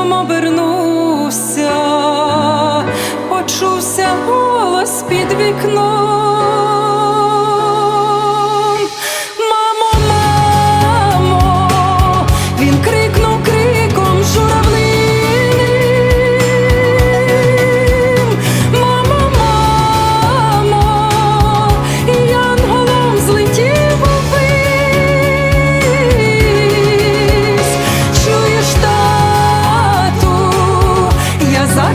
сином обернувся, почувся голос під вікном.